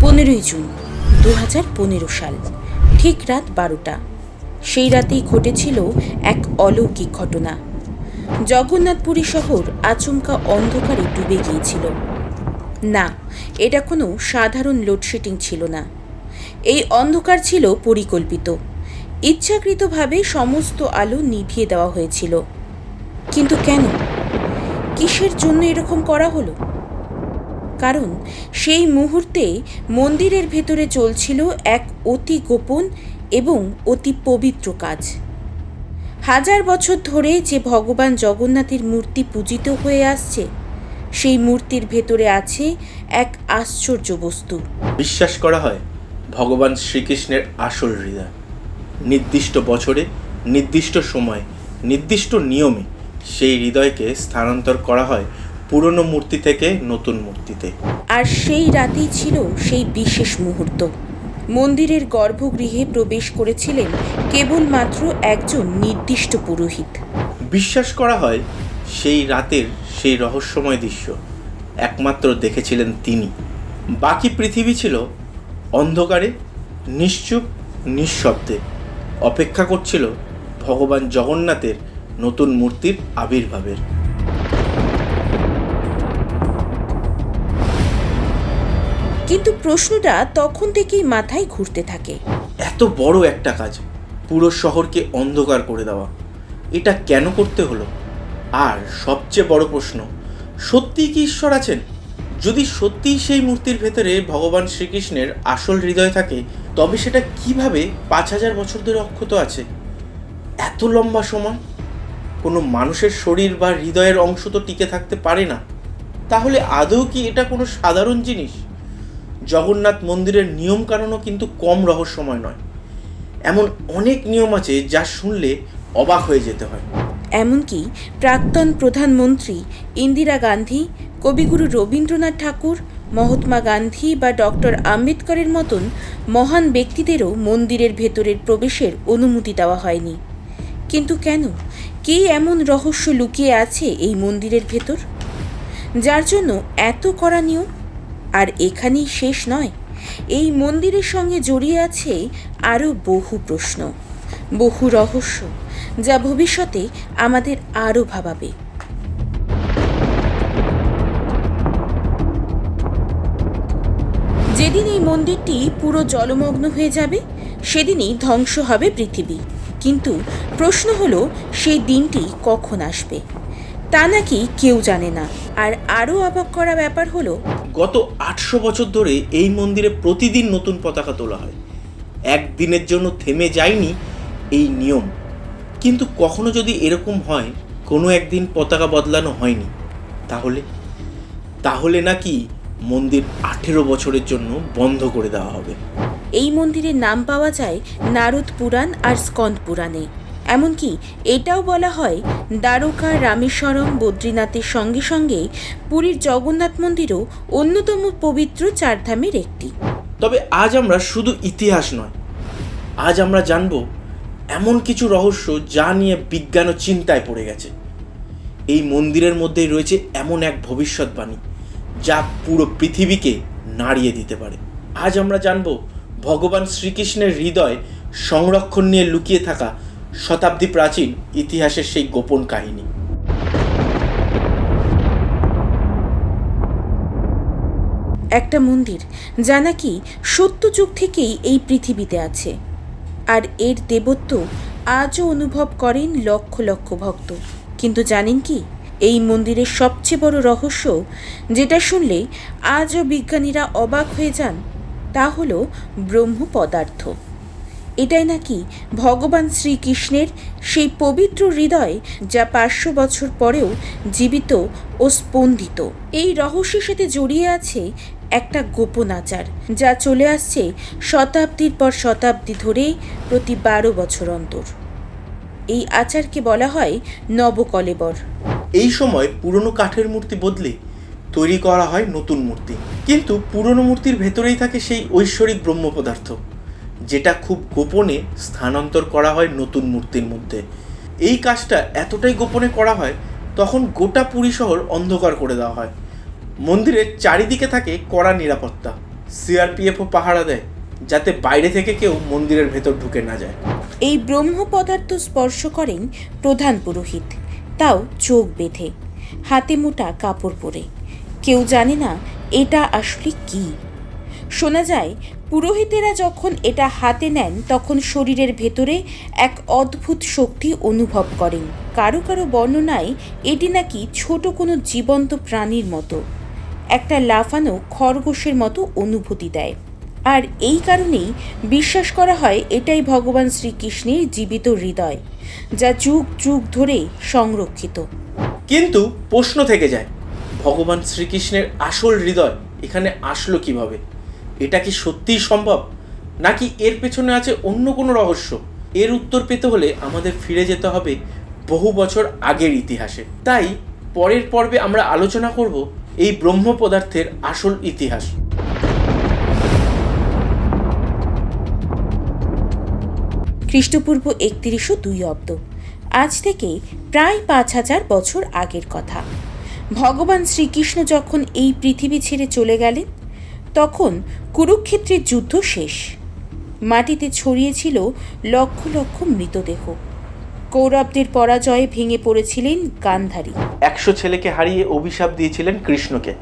পনেরোই জুন দু হাজার পনেরো সাল, ঠিক রাত বারোটা। সেই রাতেই ঘটেছিল এক অলৌকিক ঘটনা। জগন্নাথপুরী শহর আচমকা অন্ধকারে ডুবে গিয়েছিল। না, এটা কোনো সাধারণ লোডশেডিং ছিল না। এই অন্ধকার ছিল পরিকল্পিত। ইচ্ছাকৃতভাবে সমস্ত আলো নিভিয়ে দেওয়া হয়েছিল। কিন্তু কেন? কিসের জন্য এরকম করা হলো? কারণ সেই মুহূর্তে মন্দিরের ভেতরে চলছিল এক অতি গোপন এবং অতি পবিত্র কাজ। হাজার বছর ধরে যে ভগবান জগন্নাথের মূর্তি পূজিত হয়ে আসছে, সেই মূর্তির ভেতরে আছে এক আশ্চর্য বস্তু। বিশ্বাস করা হয়, ভগবান শ্রীকৃষ্ণের আসল হৃদয়। নির্দিষ্ট বছরে, নির্দিষ্ট সময়, নির্দিষ্ট নিয়মে সেই হৃদয়কে স্থানান্তর করা হয় পুরনো মূর্তি থেকে নতুন মূর্তিতে। আর সেই রাতেই ছিল সেই বিশেষ মুহূর্ত। মন্দিরের গর্ভগৃহে প্রবেশ করেছিলেন কেবলমাত্র একজন নির্দিষ্ট পুরোহিত। বিশ্বাস করা হয় সেই রাতের সেই রহস্যময় দৃশ্য। একমাত্র দেখেছিলেন তিনি। বাকি পৃথিবী ছিল অন্ধকারে নিশ্চুপ নিঃশব্দে। অপেক্ষা করছিল ভগবান জগন্নাথের নতুন মূর্তির আবির্ভাবের। কিন্তু প্রশ্নটা তখন থেকেই মাথায় ঘুরতে থাকে। এত বড় একটা কাজ, পুরো শহরকে অন্ধকার করে দেওয়া। এটা কেন করতে হলো? আর সবচেয়ে বড় প্রশ্ন, সত্যিই কি ঈশ্বর আছেন? যদি সত্যিই সেই মূর্তির ভেতরে ভগবান শ্রীকৃষ্ণের আসল হৃদয় থাকে, তবে সেটা কীভাবে পাঁচ হাজার বছর ধরে অক্ষত আছে? এত লম্বা সময়? কোনো মানুষের শরীর বা হৃদয়ের অংশ তো টিকে থাকতে পারে না। তাহলে আদৌ কি এটা কোনো সাধারণ জিনিস? জগন্নাথ মন্দিরের নিয়মকানুনও কিন্তু কম রহস্যময় নয়। এমন অনেক নিয়ম আছে যা শুনলে অবাক হয়ে যেতে হয়। এমনকি প্রাক্তন প্রধানমন্ত্রী ইন্দিরা গান্ধী, কবিগুরু রবীন্দ্রনাথ ঠাকুর, মহাত্মা গান্ধী বা ডক্টর আম্বেদকরের মতন মহান ব্যক্তিদেরও মন্দিরের ভেতরের প্রবেশের অনুমতি দেওয়া হয়নি। কিন্তু কেন? কে এমন রহস্য লুকিয়ে আছে এই মন্দিরের ভেতর? যার জন্য এত করা নিয়ম? আর এখানেই শেষ নয়। এই মন্দিরের সঙ্গে জড়িয়ে আছে আরও বহু প্রশ্ন, বহু রহস্য যা ভবিষ্যতে আমাদের আরও ভাবাবে। যেদিন এই মন্দিরটি পুরো জলমগ্ন হয়ে যাবে, সেদিনই ধ্বংস হবে পৃথিবী। কিন্তু প্রশ্ন হলো, সেই দিনটি কখন আসবে? তা নাকি কেউ জানে না। আর আরও অবাক করা ব্যাপার হলো গত আটশো বছর ধরে এই মন্দিরে প্রতিদিন নতুন পতাকা তোলা হয়। একদিনের জন্য থেমে যায়নি এই নিয়ম। কিন্তু কখনো যদি এরকম হয় কোনো একদিন পতাকা বদলানো হয়নি। তাহলে? তাহলে নাকি মন্দির আঠেরো বছরের জন্য বন্ধ করে দেওয়া হবে। এই মন্দিরের নাম পাওয়া যায় নারদ পুরাণ আর স্কন্দ পুরাণে। এমনকি এটাও বলা হয় দ্বারকা, রামেশ্বরম, বদ্রীনাথের সঙ্গে সঙ্গে পুরীর জগন্নাথ মন্দিরও অন্যতম পবিত্র চারধামের একটি। তবে আজ আমরা শুধু ইতিহাস নয়, আজ আমরা জানব এমন কিছু রহস্য যা নিয়ে বিজ্ঞান ও চিন্তায় পড়ে গেছে। এই মন্দিরের মধ্যেই রয়েছে এমন এক ভবিষ্যৎবাণী যা পুরো পৃথিবীকে নাড়িয়ে দিতে পারে। আজ আমরা জানব ভগবান শ্রীকৃষ্ণের হৃদয় সংরক্ষণ নিয়ে লুকিয়ে থাকা শতাব্দী প্রাচীন ইতিহাসের সেই গোপন কাহিনী। একটা মন্দির, যা নাকি সত্য যুগ থেকেই এই পৃথিবীতে আছে। আর এর দেবত্ব আজও অনুভব করেন লক্ষ লক্ষ ভক্ত। কিন্তু জানেন কি, এই মন্দিরের সবচেয়ে বড় রহস্য, যেটা শুনলে আজও বিজ্ঞানীরা অবাক হয়ে যান, তা হলো ব্রহ্ম পদার্থ এটাই নাকি ভগবান শ্রীকৃষ্ণের সেই পবিত্র হৃদয় যা পাঁচশো বছর পরেও জীবিত ও স্পন্দিত। এই রহস্যের সাথে জড়িয়ে আছে একটা গোপন আচার, যা চলে আসছে শতাব্দীর পর শতাব্দী ধরে প্রতি বারো বছর অন্তর। এই আচারকে বলা হয় নবকলেবর। এই সময় পুরনো কাঠের মূর্তি বদলে তৈরি করা হয় নতুন মূর্তি। কিন্তু পুরনো মূর্তির ভেতরেই থাকে সেই ঐশ্বরিক ব্রহ্ম পদার্থ যেটা খুব গোপনে স্থানান্তর করা হয় নতুন মূর্তির মধ্যে। এই কাজটা এতটাই গোপনে করা হয়, তখন গোটা পুরী শহর অন্ধকার করে দেওয়া হয়। মন্দিরের চারিদিকে থাকে কড়া নিরাপত্তা সিআরপিএফও পাহারা দেয়, যাতে বাইরে থেকে কেউ মন্দিরের ভেতর ঢুকে না যায়। এই ব্রহ্ম পদার্থ স্পর্শ করেন প্রধান পুরোহিত, তাও চোখ বেঁধে, হাতে মোটা কাপড় পরে। কেউ জানে না এটা আসলে কি। শোনা যায় পুরোহিতেরা যখন এটা হাতে নেন, তখন শরীরের ভেতরে এক অদ্ভুত শক্তি অনুভব করেন। কারও কারও বর্ণনায় এটি নাকি ছোট কোনো জীবন্ত প্রাণীর মতো, একটা লাফানো খরগোশের মতো অনুভূতি দেয়। আর এই কারণেই বিশ্বাস করা হয় এটাই ভগবান শ্রীকৃষ্ণের জীবিত হৃদয়, যা যুগ যুগ ধরে সংরক্ষিত। কিন্তু প্রশ্ন থেকে যায়, ভগবান শ্রীকৃষ্ণের আসল হৃদয় এখানে আসলো কীভাবে? এটা কি সত্যিই সম্ভব? নাকি এর পেছনে আছে অন্য কোনো রহস্য? এর উত্তর পেতে হলে আমাদের ফিরে যেতে হবে বহু বছর আগের ইতিহাসে। তাই পরের পর্বে আমরা আলোচনা করব এই ব্রহ্ম পদার্থের আসল ইতিহাস। খ্রিস্টপূর্ব একত্রিশশো দুই অব্দ। আজ থেকে প্রায় পাঁচ হাজার বছর আগের কথা। ভগবান শ্রীকৃষ্ণ যখন এই পৃথিবী ছেড়ে চলে গেলেন তখন কুরুক্ষেত্রের যুদ্ধ শেষ। মাটিতে ছড়িয়েছিল লক্ষ লক্ষ মৃতদেহ। কৌরবদের পরাজয়ে ভেঙে পড়েছিলেন গান্ধারী। একশো ছেলেকে হারিয়ে অভিশাপ দিয়েছিলেন কৃষ্ণকে।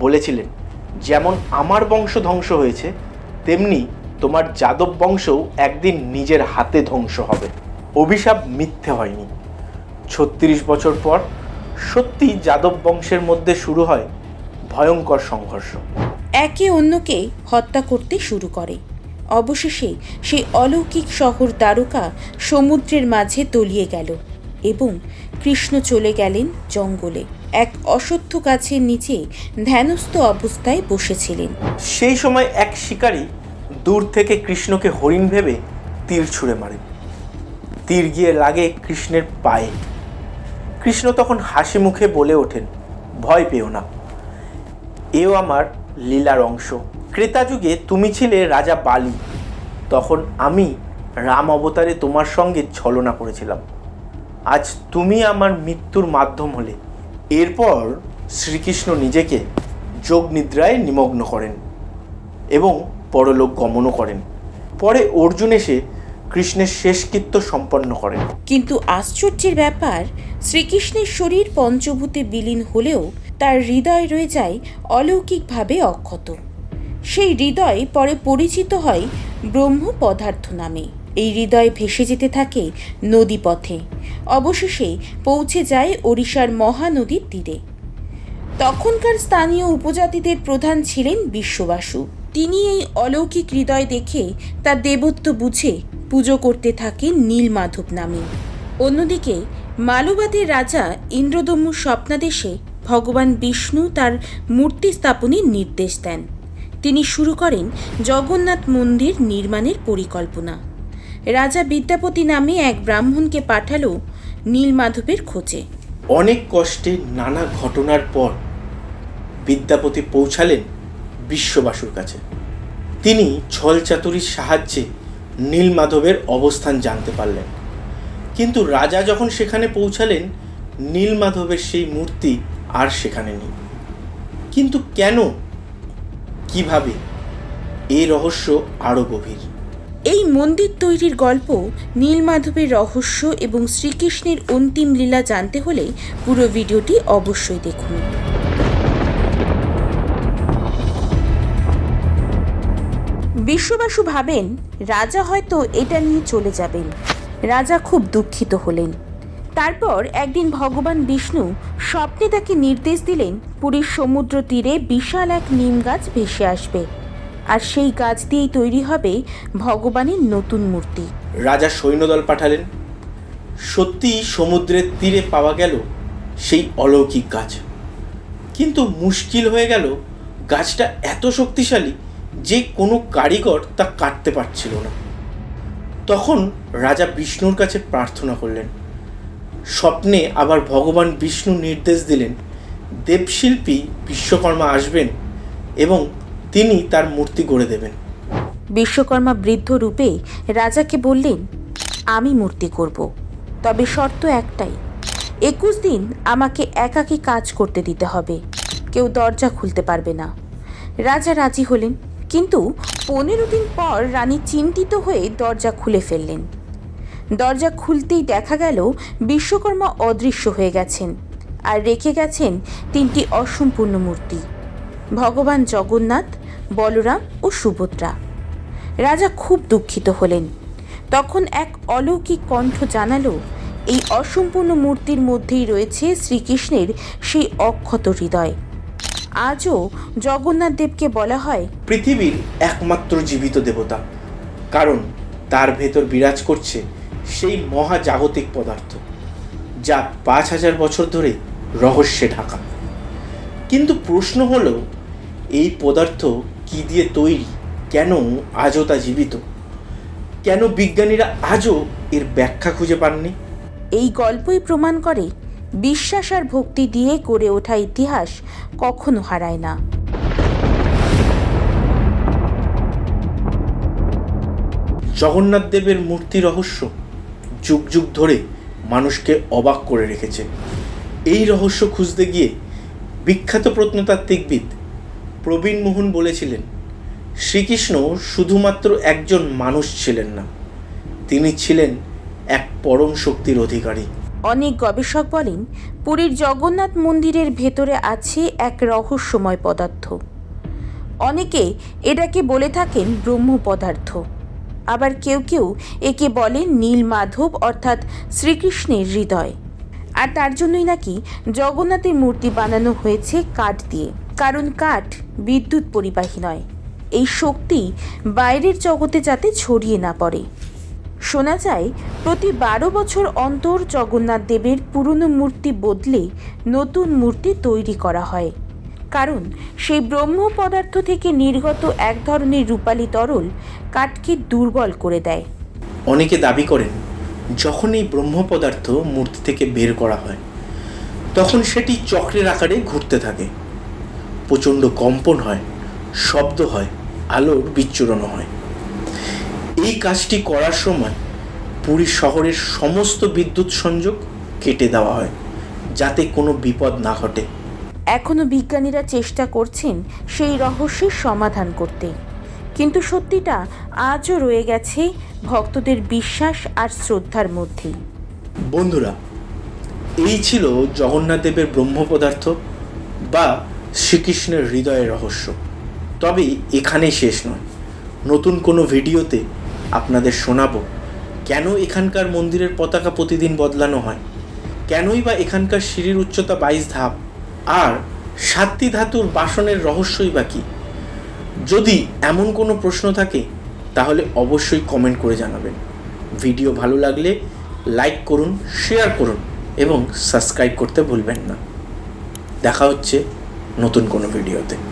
বলেছিলেন, যেমন আমার বংশ ধ্বংস হয়েছে, তেমনি তোমার যাদব বংশও একদিন নিজের হাতে ধ্বংস হবে। অভিশাপ মিথ্যে হয়নি। ছত্রিশ বছর পর সত্যি যাদব বংশের মধ্যে শুরু হয় ভয়ঙ্কর সংঘর্ষ। একে অন্যকে হত্যা করতে শুরু করে। অবশেষে সেই অলৌকিক শহর দ্বারকা সমুদ্রের মাঝে তলিয়ে গেল এবং কৃষ্ণ চলে গেলেন জঙ্গলে। এক অসত্য গাছের নিচে ধ্যানস্থ অবস্থায় বসেছিলেন। সেই সময় এক শিকারী দূর থেকে কৃষ্ণকে হরিণ ভেবে তীর ছুঁড়ে মারে। তীর গিয়ে লাগে কৃষ্ণের পায়ে। কৃষ্ণ তখন হাসি মুখে বলে ওঠেন, ভয় পেও না। এও আমার লীলার অংশ। ক্রেতা যুগে তুমি ছিলে রাজা বালি। তখন আমি রাম অবতারে তোমার সঙ্গে ছলনা করেছিলাম। আজ তুমি আমার মৃত্যুর মাধ্যম হলে। এরপর শ্রীকৃষ্ণ নিজেকে যোগ নিদ্রায় নিমগ্ন করেন এবং পরলোক গমনও করেন। পরে অর্জুন এসে কৃষ্ণের শেষকৃত্য সম্পন্ন করেন। কিন্তু আশ্চর্যের ব্যাপার, শ্রীকৃষ্ণের শরীর পঞ্চভূতে বিলীন হলেও তার হৃদয় রয়ে যায় অলৌকিকভাবে অক্ষত। সেই হৃদয় পরে পরিচিত হয় ব্রহ্ম পদার্থ নামে। এই হৃদয় ভেসে যেতে থাকে নদীপথে। অবশেষে পৌঁছে যায় ওড়িশার মহানদীর তীরে। তখনকার স্থানীয় উপজাতিদের প্রধান ছিলেন বিশ্ববাসু। তিনি এই অলৌকিক হৃদয় দেখে তার দেবত্ব বুঝে পুজো করতে থাকেন নীলমাধব নামে। অন্যদিকে মালবাদের রাজা ইন্দ্রদম্যু স্বপ্নাদেশে ভগবান বিষ্ণু তার মূর্তি স্থাপনের নির্দেশ দেন। তিনি শুরু করেন জগন্নাথ মন্দির নির্মাণের পরিকল্পনা। রাজা বিদ্যাপতি নামে এক ব্রাহ্মণকে পাঠালো নীলমাধবের খোঁজে। অনেক কষ্টে নানা ঘটনার পর বিদ্যাপতি পৌঁছালেন বিশ্ববাসুর কাছে। তিনি ছল চাতুরির সাহায্যে নীলমাধবের অবস্থান জানতে পারলেন। কিন্তু রাজা যখন সেখানে পৌঁছালেন, নীলমাধবের সেই মূর্তি আর সেখানে নেই। কিন্তু কেন? কীভাবে? এই রহস্য আরও গভীর। এই মন্দির তৈরির গল্প নীলমাধবের রহস্য এবং শ্রীকৃষ্ণের অন্তিম লীলা জানতে হলে পুরো ভিডিওটি অবশ্যই দেখুন। বিশ্ববাসু ভাবেন, রাজা হয়তো এটা নিয়ে চলে যাবেন। রাজা খুব দুঃখিত হলেন। তারপর একদিন ভগবান বিষ্ণু স্বপ্নে তাকে নির্দেশ দিলেন, পুরীর সমুদ্র তীরে বিশাল এক নিম গাছ ভেসে আসবে। আর সেই গাছ দিয়েই তৈরি হবে ভগবানের নতুন মূর্তি। রাজা সৈন্যদল পাঠালেন। সত্যিই সমুদ্রের তীরে পাওয়া গেল সেই অলৌকিক গাছ। কিন্তু মুশকিল হয়ে গেল, গাছটা এত শক্তিশালী যে কোনো কারিগর তা কাটতে পারছিল না। তখন রাজা বিষ্ণুর কাছে প্রার্থনা করলেন স্বপ্নে আবার ভগবান বিষ্ণু নির্দেশ দিলেন, দেবশিল্পী বিশ্বকর্মা আসবেন এবং তিনি তার মূর্তি গড়ে দেবেন। বিশ্বকর্মা বৃদ্ধ রূপে রাজাকে বললেন, আমি মূর্তি করব। তবে শর্ত একটাই, একুশ দিন আমাকে একাকী কাজ করতে দিতে হবে। কেউ দরজা খুলতে পারবে না। রাজা রাজি হলেন, কিন্তু পনেরো দিন পর রানী চিন্তিত হয়ে দরজা খুলে ফেললেন। দরজা খুলতেই দেখা গেল বিশ্বকর্মা অদৃশ্য হয়ে গেছেন আর রেখে গেছেন তিনটি অসম্পূর্ণ মূর্তি, ভগবান জগন্নাথ, বলরাম ও সুভদ্রা। রাজা খুব দুঃখিত হলেন। তখন এক অলৌকিক কণ্ঠ জানালো, এই অসম্পূর্ণ মূর্তির মধ্যেই রয়েছে শ্রীকৃষ্ণের সেই অক্ষত হৃদয়। আজও জগন্নাথ দেবকে বলা হয় পৃথিবীর একমাত্র জীবিত দেবতা। কারণ তার ভেতর বিরাজ করছে সেই মহাজাগতিক পদার্থ যা পাঁচ হাজার বছর ধরে রহস্যে ঢাকা। কিন্তু প্রশ্ন হলো এই পদার্থ কি দিয়ে তৈরি? কেন আজও তা জীবিত? কেন বিজ্ঞানীরা আজও এর ব্যাখ্যা খুঁজে পাননি? এই গল্পই প্রমাণ করে বিশ্বাস আর ভক্তি দিয়ে গড়ে ওঠা ইতিহাস কখনো হারায় না। জগন্নাথ দেবের মূর্তি রহস্য যুগ যুগ ধরে মানুষকে অবাক করে রেখেছে। এই রহস্য খুঁজতে গিয়ে বিখ্যাত প্রত্নতাত্ত্বিকবিদ প্রবীণ মোহন বলেছিলেন, শ্রীকৃষ্ণ শুধুমাত্র একজন মানুষ ছিলেন না, তিনি ছিলেন এক পরম শক্তির অধিকারী। অনেক গবেষক বলেন, পুরীর জগন্নাথ মন্দিরের ভেতরে আছে এক রহস্যময় পদার্থ। অনেকে এটাকে বলে থাকেন ব্রহ্ম পদার্থ আবার কেউ কেউ একে বলেন নীল মাধব অর্থাৎ শ্রীকৃষ্ণের হৃদয়। আর তার জন্যই নাকি জগন্নাথের মূর্তি বানানো হয়েছে কাঠ দিয়ে। কারণ কাঠ বিদ্যুৎ পরিবাহী নয়। এই শক্তি বাইরের জগতে যাতে ছড়িয়ে না পড়ে। শোনা যায়, প্রতি বারো বছর অন্তর জগন্নাথ দেবের পুরনো মূর্তি বদলে নতুন মূর্তি তৈরি করা হয়। কারণ সেই ব্রহ্ম পদার্থ থেকে নির্গত এক ধরনের রূপালী তরল কাঠকে দুর্বল করে দেয়। অনেকে দাবি করেন, যখন এই ব্রহ্ম পদার্থ মূর্তি থেকে বের করা হয়, তখন সেটি চক্রের আকারে ঘুরতে থাকে। প্রচণ্ড কম্পন হয়, শব্দ হয়, আলোর বিচ্ছুরণও হয়। এই কাজটি করার সময় পুরী শহরের সমস্ত বিদ্যুৎ সংযোগ কেটে দেওয়া হয়, যাতে কোনো বিপদ না ঘটে। এখনও বিজ্ঞানীরা চেষ্টা করছেন সেই রহস্যের সমাধান করতে। কিন্তু সত্যিটা আজও রয়ে গেছে ভক্তদের বিশ্বাস আর শ্রদ্ধার মধ্যেই বন্ধুরা, এই ছিল জগন্নাথ দেবের ব্রহ্ম পদার্থ বা শ্রীকৃষ্ণের হৃদয়ের রহস্য। তবে এখানেই শেষ নয়। নতুন কোনো ভিডিওতে আপনাদের শোনাবো কেন এখানকার মন্দিরের পতাকা প্রতিদিন বদলানো হয়, কেনই বা এখানকার সিঁড়ির উচ্চতা বাইশ ধাপ আর সাতটি ধাতুর বাসনের রহস্যই বা কী? যদি এমন কোনো প্রশ্ন থাকে, তাহলে অবশ্যই কমেন্ট করে জানাবেন। ভিডিও ভালো লাগলে লাইক করুন শেয়ার করুন এবং সাবস্ক্রাইব করতে ভুলবেন না। দেখা হচ্ছে নতুন কোনো ভিডিওতে।